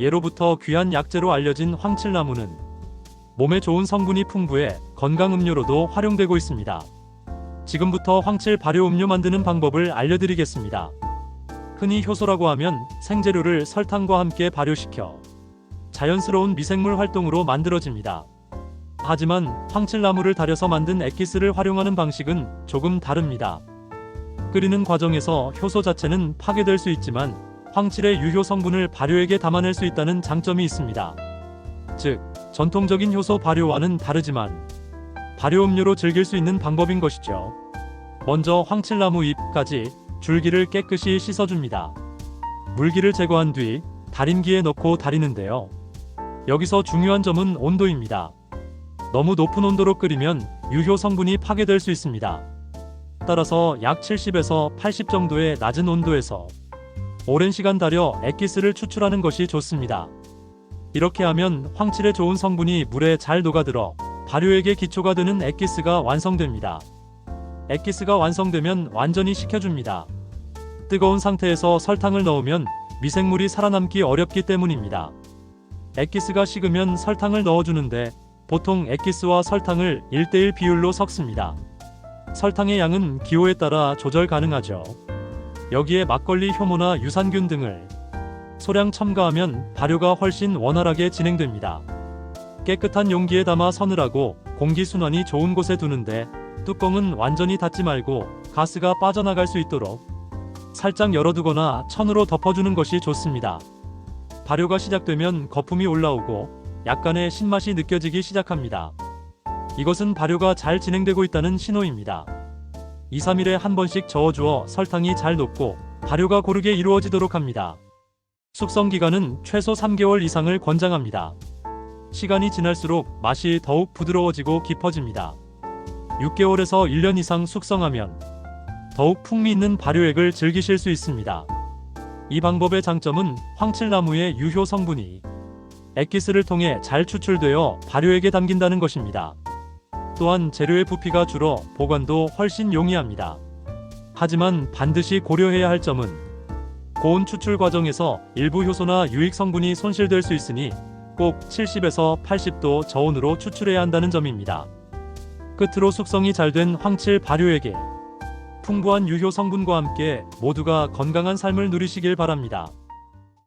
예로부터 귀한 약재로 알려진 황칠나무는 몸에 좋은 성분이 풍부해 건강 음료로도 활용되고 있습니다. 지금부터 황칠 발효 음료 만드는 방법을 알려드리겠습니다. 흔히 효소라고 하면 생재료를 설탕과 함께 발효시켜 자연스러운 미생물 활동으로 만들어집니다. 하지만 황칠나무를 달여서 만든 액기스를 활용하는 방식은 조금 다릅니다. 끓이는 과정에서 효소 자체는 파괴될 수 있지만 황칠의 유효 성분을 발효액에 담아낼 수 있다는 장점이 있습니다. 즉, 전통적인 효소 발효와는 다르지만 발효 음료로 즐길 수 있는 방법인 것이죠. 먼저 황칠나무 잎까지 줄기를 깨끗이 씻어줍니다. 물기를 제거한 뒤 달인기에 넣고 달이는데요. 여기서 중요한 점은 온도입니다. 너무 높은 온도로 끓이면 유효 성분이 파괴될 수 있습니다. 따라서 약 70에서 80 정도의 낮은 온도에서 오랜 시간 달여 액기스를 추출하는 것이 좋습니다. 이렇게 하면 황칠의 좋은 성분이 물에 잘 녹아들어 발효액의 기초가 되는 액기스가 완성됩니다. 액기스가 완성되면 완전히 식혀줍니다. 뜨거운 상태에서 설탕을 넣으면 미생물이 살아남기 어렵기 때문입니다. 액기스가 식으면 설탕을 넣어주는데 보통 액기스와 설탕을 1대1 비율로 섞습니다. 설탕의 양은 기호에 따라 조절 가능하죠. 여기에 막걸리 효모나 유산균 등을 소량 첨가하면 발효가 훨씬 원활하게 진행됩니다. 깨끗한 용기에 담아 서늘하고 공기 순환이 좋은 곳에 두는데 뚜껑은 완전히 닫지 말고 가스가 빠져나갈 수 있도록 살짝 열어두거나 천으로 덮어주는 것이 좋습니다. 발효가 시작되면 거품이 올라오고 약간의 신맛이 느껴지기 시작합니다. 이것은 발효가 잘 진행되고 있다는 신호입니다. 2, 3일에 한 번씩 저어주어 설탕이 잘 녹고 발효가 고르게 이루어지도록 합니다. 숙성 기간은 최소 3개월 이상을 권장합니다. 시간이 지날수록 맛이 더욱 부드러워지고 깊어집니다. 6개월에서 1년 이상 숙성하면 더욱 풍미 있는 발효액을 즐기실 수 있습니다. 이 방법의 장점은 황칠나무의 유효 성분이 액기스를 통해 잘 추출되어 발효액에 담긴다는 것입니다. 또한 재료의 부피가 줄어 보관도 훨씬 용이합니다. 하지만 반드시 고려해야 할 점은 고온 추출 과정에서 일부 효소나 유익 성분이 손실될 수 있으니 꼭 70에서 80도 저온으로 추출해야 한다는 점입니다. 끝으로 숙성이 잘 된 황칠 발효액에 풍부한 유효 성분과 함께 모두가 건강한 삶을 누리시길 바랍니다.